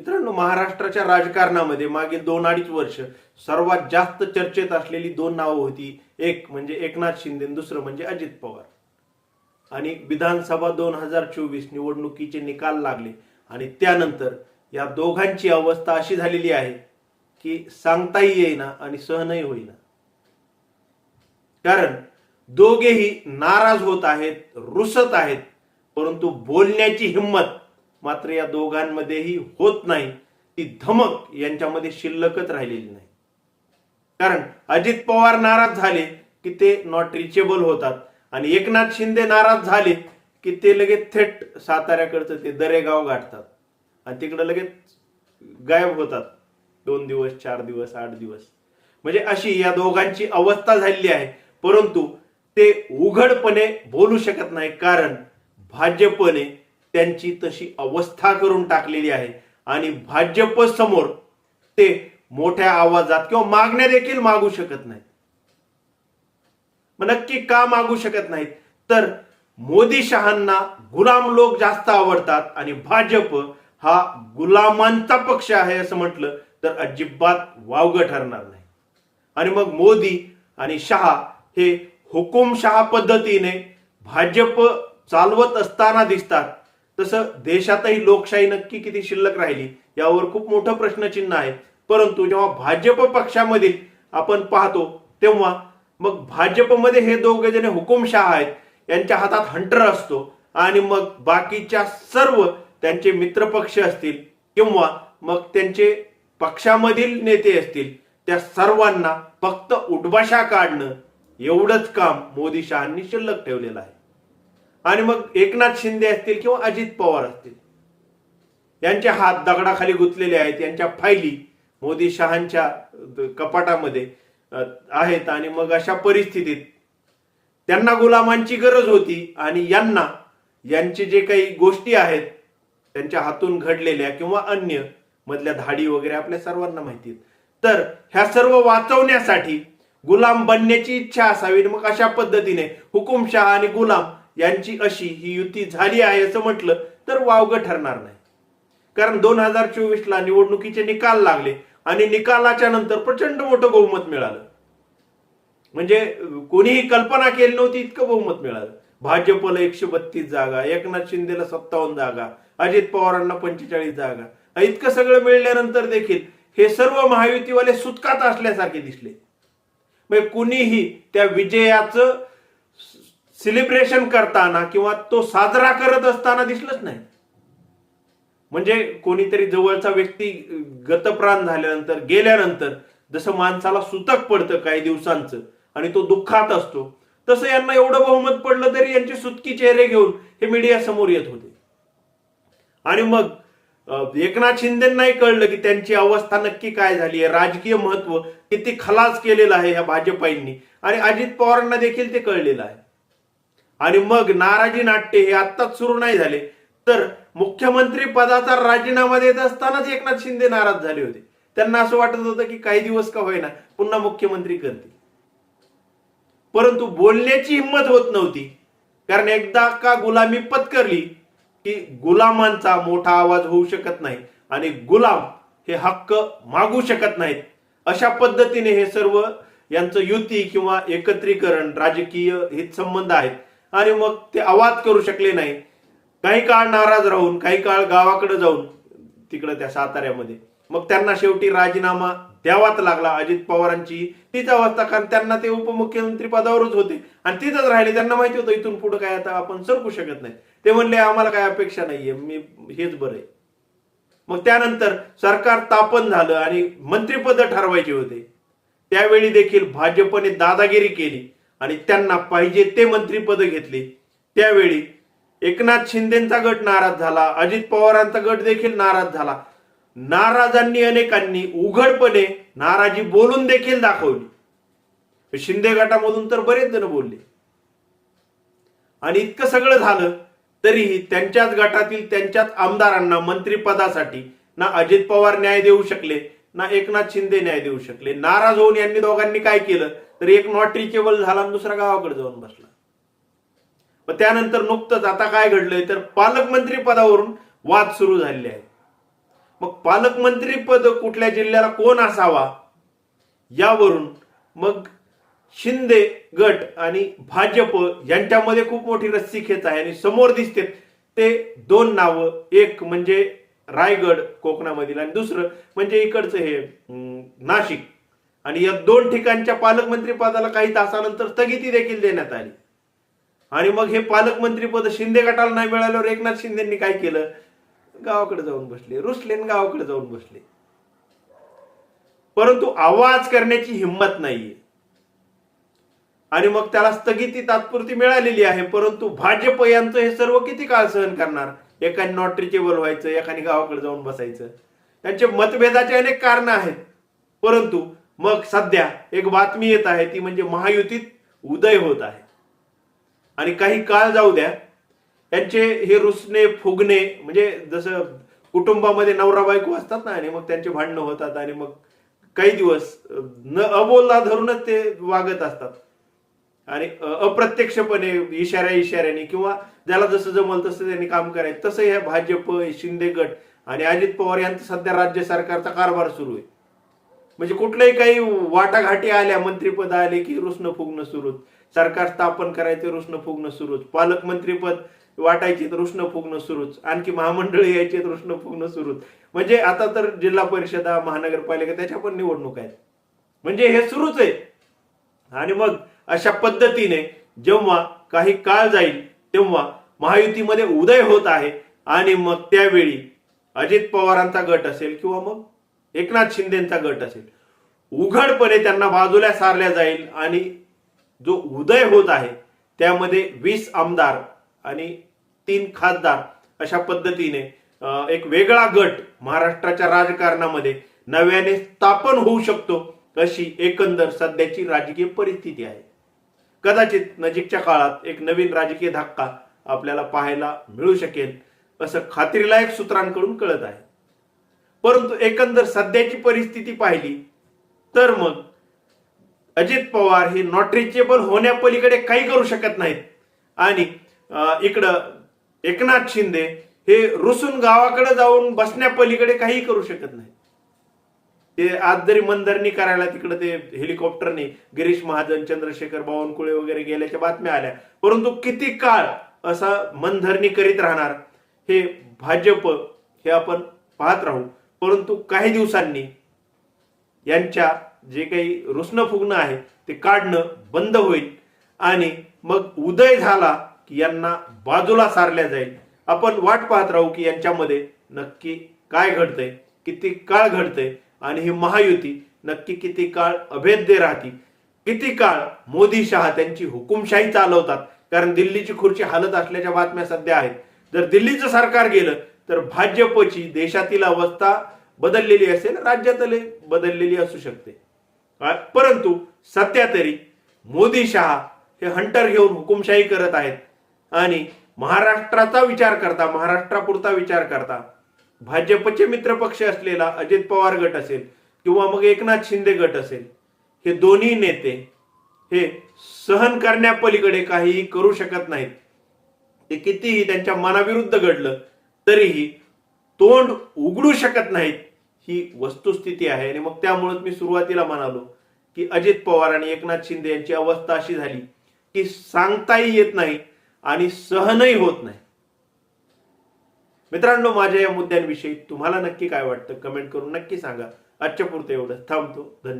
मित्रांनो महाराष्ट्राच्या राजकारणामध्ये मागील दोन अडीच वर्ष सर्वात जास्त चर्चेत असलेली दोन नावं होती. एक म्हणजे एकनाथ शिंदे दुसरं म्हणजे अजित पवार. आणि विधानसभा दोन हजार चोवीस निवडणुकीचे निकाल लागले. आणि त्यानंतर या दोघांची अवस्था अशी झालेली आहे की सांगताही येईना आणि सहनही होईना. कारण दोघेही नाराज होत आहेत रुसत आहेत परंतु बोलण्याची हिंमत मात्र या दोघांमध्येही होत नाही. ती धमक यांच्यामध्ये शिल्लकच राहिलेली नाही. कारण अजित पवार नाराज झाले की ते नॉट रिचेबल होतात आणि एकनाथ शिंदे नाराज झाले की ते लगेच थेट साताऱ्याकडचं ते दरेगाव गाठतात. आणि तिकडं लगेच गायब होतात. दोन दिवस चार दिवस आठ दिवस. म्हणजे अशी या दोघांची अवस्था झालेली आहे. परंतु ते उघडपणे बोलू शकत नाही कारण भाजपने त्यांची तशी अवस्था करून टाकलेली आहे. आणि भाजप समोर ते मोठ्या आवाजात किंवा मागण्या देखील मागू शकत नाहीत. मग नक्की का मागू शकत नाहीत? तर मोदी शहांना गुलाम लोक जास्त आवडतात आणि भाजप हा गुलामांचा पक्ष आहे असं म्हटलं तर अजिबात वावगं ठरणार नाही. आणि मग मोदी आणि शहा हे हुकुमशहा पद्धतीने भाजप चालवत असताना दिसतात. तसं देशातही लोकशाही नक्की किती शिल्लक राहिली यावर खूप मोठं प्रश्नचिन्ह आहे. परंतु जेव्हा भाजप पक्षामधील आपण पाहतो तेव्हा मग भाजपमध्ये हे दोघे जण हुकुमशाह आहेत यांच्या हातात हंटर असतो आणि मग बाकीच्या सर्व त्यांचे मित्रपक्ष असतील किंवा मग त्यांचे पक्षामधील नेते असतील त्या सर्वांना फक्त उठबाशा काढणं एवढंच काम मोदी शहांनी शिल्लक ठेवलेलं आहे. आणि मग एकनाथ शिंदे असतील किंवा अजित पवार असतील यांचे हात दगडाखाली गुंतलेले आहेत यांच्या फायली मोदी शहांच्या कपाटामध्ये आहेत आणि मग अशा परिस्थितीत त्यांना गुलामांची गरज होती आणि यांना यांचे जे काही गोष्टी आहेत त्यांच्या हातून घडलेल्या किंवा अन्य मधल्या धाडी वगैरे आपल्या सर्वांना माहिती आहेत. तर ह्या सर्व वाचवण्यासाठी गुलाम बनण्याची इच्छा असावी मग अशा पद्धतीने हुकुमशहा आणि गुलाम यांची अशी ही युती झाली आहे असं म्हटलं तर वावगं ठरणार नाही. कारण दोन हजार चोवीस ला निवडणुकीचे निकाल लागले आणि निकालाच्या नंतर प्रचंड मोठं बहुमत मिळालं. म्हणजे कोणीही कल्पना केली नव्हती इतकं बहुमत मिळालं. भाजपला एकशे बत्तीस जागा एकनाथ शिंदेला सत्तावन्न जागा अजित पवारांना पंचेचाळीस जागा. इतकं सगळं मिळाल्यानंतर देखील हे सर्व महायुतीवाले सुतकात असल्यासारखे दिसले. म्हणजे कुणीही त्या विजयाचं सेलिब्रेशन करताना किंवा तो साजरा करत असताना दिसलंच नाही. म्हणजे कोणीतरी जवळचा व्यक्ती गतप्राण झाल्यानंतर गेल्यानंतर जसं माणसाला सुतक पडतं काही दिवसांचं आणि तो दुःखात असतो तसं यांना एवढं बहुमत पडलं तरी यांचे सुतकी चेहरे घेऊन हे मीडिया समोर येत होते. आणि मग एकनाथ शिंदेनाही कळलं की त्यांची अवस्था नक्की काय झाली आहे राजकीय महत्त्व किती खलास केलेलं आहे ह्या भाजपाईंनी. आणि अजित पवारांना देखील ते कळलेलं आहे. आणि मग नाराजी नाट्य हे आत्ताच सुरू नाही झाले. तर मुख्यमंत्री पदाचा राजीनामा देत असतानाच एकनाथ शिंदे नाराज झाले होते. त्यांना असं वाटत होतं की काही दिवस का होईना पुन्हा मुख्यमंत्री करतील. परंतु बोलण्याची हिंमत होत नव्हती. कारण एकदा का गुलामी पत्करली की गुलामांचा मोठा आवाज होऊ शकत नाही आणि गुलाम हे हक्क मागू शकत नाहीत. अशा पद्धतीने हे सर्व यांचं युती किंवा एकत्रीकरण राजकीय हितसंबंध आहेत. आणि मग ते आवाज करू शकले नाही. काही काळ नाराज राहून काही काळ गावाकडे जाऊन तिकडं त्या साताऱ्यामध्ये. मग त्यांना शेवटी राजीनामा द्यावाच लागला. अजित पवारांची तीच अवस्था कारण त्यांना ते उपमुख्यमंत्री पदावरच होते. आणि तिथंच राहिले. त्यांना माहिती होतं इथून पुढे काय आता आपण सरकू शकत नाही. ते म्हणले आम्हाला काय अपेक्षा नाहीये. मी हेच बरं आहे. मग त्यानंतर सरकार तापन झालं आणि मंत्रिपद ठरवायचे होते. त्यावेळी देखील भाजपने दादागिरी केली. आणि त्यांना पाहिजे ते मंत्रीपद घेतले. त्यावेळी एकनाथ शिंदेचा गट नाराज झाला अजित पवारांचा गट देखील नाराज झाला. नाराजांनी अनेकांनी उघडपणे नाराजी बोलून देखील दाखवली. शिंदे गटामधून तर बरेच जण बोलले. आणि इतकं सगळं झालं तरीही त्यांच्याच गटातील त्यांच्याच आमदारांना मंत्रिपदासाठी ना अजित पवार न्याय देऊ शकले ना एकनाथ शिंदे न्याय देऊ शकले. नाराज होऊन यांनी दोघांनी काय केलं? तर एक नॉट रिचेबल झाला आणि दुसरा गावाकडे जाऊन बसला. मग त्यानंतर नुकतंच आता काय घडलंय? तर पालकमंत्री पदावरून वाद सुरू झालेले आहेत. मग पालकमंत्री पद कुठल्या जिल्ह्याला कोण असावा? यावरून मग शिंदे गट आणि भाजप यांच्यामध्ये खूप मोठी रस्सीखेच आहे आणि समोर दिसते ते दोन नावं. एक म्हणजे रायगड कोकणामधील आणि दुसरं म्हणजे इकडचं हे नाशिक. आणि या दोन ठिकाणच्या पालकमंत्रीपदाला काही तासानंतर स्थगिती देखील देण्यात आली. आणि मग हे पालकमंत्रीपद शिंदे गटाला नाही मिळाल्यावर एकनाथ शिंदेंनी काय केलं? गावाकडे जाऊन बसले. रुसलेन गावाकडे जाऊन बसले. परंतु आवाज करण्याची हिंमत नाहीये. आणि मग त्याला स्थगिती तात्पुरती मिळालेली आहे. परंतु भाजप यांचं हे सर्व किती काळ सहन करणार? एकाने नॉट रिचेबल व्हायचं एकाने गावाकडे जाऊन बसायचं. त्यांचे मतभेदाचे अनेक कारण आहेत. परंतु मग सध्या एक बातमी येत आहे ती म्हणजे महायुतीत उदय होत आहे. आणि काही काळ जाऊ द्या त्यांचे हे रुसणे फुगणे म्हणजे जसं कुटुंबामध्ये नवरा बायको असतात ना आणि मग त्यांचे भांडणं होतात आणि मग काही दिवस न अबोलला धरूनच ते वागत असतात. आणि अप्रत्यक्षपणे इशाऱ्या इशाऱ्याने किंवा ज्याला जसं जमल तसं त्यांनी काम करायचं. तसं ह्या भाजप शिंदे गट आणि अजित पवार यांचा सध्या राज्य सरकारचा कारभार सुरू आहे. म्हणजे कुठल्याही काही वाटाघाटी आल्या मंत्रीपद आले की रुसणं फुगणं सुरूच सरकार स्थापन करायचे रुसणं फुगणं सुरूच पालकमंत्रीपद वाटायचे तर रुसणं फुगणं सुरूच आणखी महामंडळ यायचे तर रुसणं फुगणं सुरूच म्हणजे आता तर जिल्हा परिषदा महानगरपालिका त्याच्या पण निवडणूक आहेत. म्हणजे हे सुरूच आहे. आणि मग अशा पद्धतीने जेव्हा काही काळ जाईल तेव्हा महायुतीमध्ये उदय होत आहे आणि मग त्यावेळी अजित पवारांचा गट असेल किंवा मग एकनाथ शिंदेचा गट असेल उघडपणे त्यांना बाजूला सारल्या जाईल आणि जो उदय होत आहे त्यामध्ये वीस आमदार आणि तीन खासदार अशा पद्धतीने एक वेगळा गट महाराष्ट्राच्या राजकारणामध्ये नव्याने स्थापन होऊ शकतो अशी एकंदर सध्याची राजकीय परिस्थिती आहे. कदाचित नजीकच्या काळात एक नवीन राजकीय धक्का आपल्याला पाहायला मिळू शकेल असं खात्रीलायक सूत्रांकडून कळत आहे. परंतु एकंदर सध्याची परिस्थिती पाहिली तर मग अजित पवार हे नॉट रिचेबल होण्यापलीकडे काही करू शकत नाहीत. आणि इकडं एकनाथ शिंदे हे रुसून गावाकडे जाऊन बसण्यापलीकडे काही करू शकत नाही ते आज जरी मनधरणी करायला तिकडे ते हेलिकॉप्टरने गिरीश महाजन चंद्रशेखर बावनकुळे वगैरे गेल्याच्या बातम्या आल्या. परंतु किती काळ असा मनधरणी करीत राहणार हे भाजप हे आपण पाहत राहू. परंतु काही दिवसांनी यांच्या जे काही रुसणं फुगणं आहे ते काढणं बंद होईल आणि मग उदय झाला की यांना बाजूला सारल्या जाईल. आपण वाट पाहत राहू की यांच्यामध्ये नक्की काय घडतंय किती काळ घडतंय आणि ही महायुती नक्की किती काळ अभेद्य राहती किती काळ मोदी शहा त्यांची हुकुमशाही चालवतात? कारण दिल्लीची खुर्ची हालत असल्याच्या बातम्या सध्या आहेत. जर दिल्लीचं सरकार गेलं तर भाजपची देशातील अवस्था बदललेली असेल राज्यातले बदललेली असू शकते. परंतु सध्या तरी मोदी शहा हे हंटर घेऊन हुकुमशाही करत आहेत. आणि महाराष्ट्राचा विचार करता महाराष्ट्रापुरता विचार करता भाजपचे मित्रपक्ष असलेला अजित पवार गट असेल किंवा मग एकनाथ शिंदे गट असेल हे दोन्ही नेते हे सहन करण्यापलीकडे काहीही करू शकत नाहीत. ते कितीही त्यांच्या मनाविरुद्ध घडलं तरीही तोंड उघडू शकत नाहीत ही वस्तुस्थिती आहे. आणि मग त्यामुळेच मी सुरुवातीला म्हणालो की अजित पवार आणि एकनाथ शिंदे यांची अवस्था अशी झाली की सांगताही येत नाही आणि सहनही होत नाही. मित्रांनो माझ्या या मुद्द्यांविषयी तुम्हाला नक्की काय वाटतं? कमेंट करून नक्की सांगा. आजच्या पुरतं एवढं थांबतो. धन्यवाद.